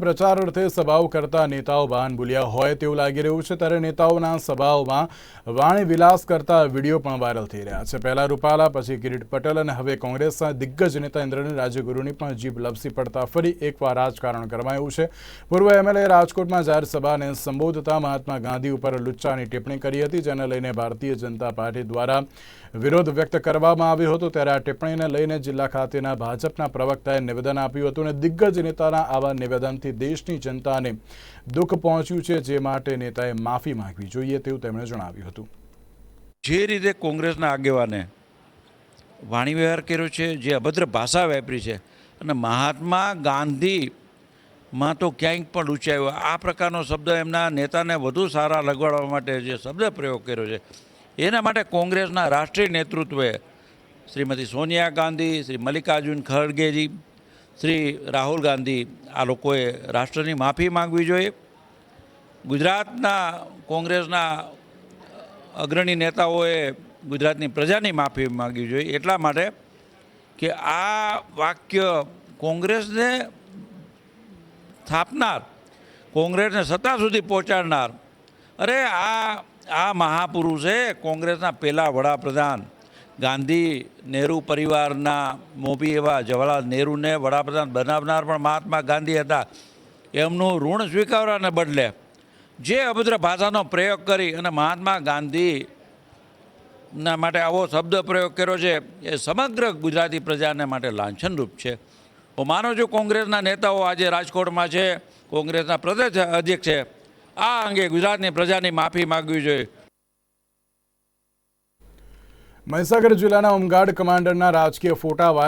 પ્રચાર અર્થે સભાઓ કરતા નેતાઓ વાહન ભૂલ્યા હોય તેવું લાગી રહ્યું છે. ત્યારે નેતાઓના સભાઓમાં વાણી વિલાસ કરતા વીડિયો પણ વાયરલ થઈ રહ્યા છે. પહેલા રૂપાલા, પછી કિરીટ પટેલ અને હવે કોંગ્રેસના દિગ્ગજ નેતા ઇન્દ્રનીલ રાજ્યગુરુની પણ જીભ લપસી પડતા ફરી એકવાર રાજકારણ કરવાયું છે. પૂર્વ એમએલએ રાજકોટમાં જાહેર સભાને સંબોધતા મહાત્મા ગાંધી ઉપર લુચ્ચાની ટિપ્પણી કરી હતી, જેને લઈને ભારતીય જનતા પાર્ટી દ્વારા વિરોધ વ્યક્ત કરવામાં આવ્યો હતો. ત્યારે આ ટિપ્પણીને લઈને જિલ્લા ખાતેના ભાજપના પ્રવક્તાએ નિવેદન આપ્યું હતું અને દિગ્ગજ નેતાના આવા નિવેદનથી દેશની જનતાને દુઃખ પહોંચ્યું છે, જે માટે નેતાએ માફી માંગવી જોઈએ તેવું તેમણે જણાવ્યું હતું. જે રીતે કોંગ્રેસના આગેવાને વાણી વ્યવહાર કર્યો છે, જે અભદ્ર ભાષા વાપરી છે, અને મહાત્મા ગાંધીમાં તો ક્યાંક પણ ઊંચાયો આ પ્રકારનો શબ્દ એમના નેતાને વધુ સારા લગાડવા માટે જે શબ્દ પ્રયોગ કર્યો છે, એના માટે કોંગ્રેસના રાષ્ટ્રીય નેતૃત્વે શ્રીમતી સોનિયા ગાંધી, શ્રી મલ્લિકાર્જુન ખડગેજી શ્રી રાહુલ ગાંધી આ લોકોએ રાષ્ટ્રની માફી માંગવી જોઈએ. ગુજરાતના કોંગ્રેસના અગ્રણી નેતાઓએ ગુજરાતની પ્રજાની માફી માંગવી જોઈએ એટલા માટે કે આ વાક્ય કોંગ્રેસને સ્થાપનાર, કોંગ્રેસને સત્તા સુધી પહોંચાડનાર. અરે આ આ મહાપુરુષે કોંગ્રેસના પહેલાં વડાપ્રધાન ગાંધી નહેરુ પરિવારના મોભી એવા જવાહરલાલ નહેરુને વડાપ્રધાન બનાવનાર પણ મહાત્મા ગાંધી હતા. એમનું ઋણ સ્વીકારવાને બદલે જે અભદ્ર ભાષાનો પ્રયોગ કરી અને મહાત્મા ગાંધી ના માટે આવો શબ્દ પ્રયોગ કર્યો છે, એ સમગ્ર ગુજરાતી પ્રજાને માટે લાંછનરૂપ છે. હું માનું છું કોંગ્રેસના નેતાઓ આજે રાજકોટમાં છે, કોંગ્રેસના પ્રદેશ અધ્યક્ષ છે આ અંગે ગુજરાતની પ્રજાની માફી માગવી જોઈએ. મહીસાગર જિલ્લાના હોમગાર્ડ કમાન્ડરના રાજકીય ફોટા વાયરલ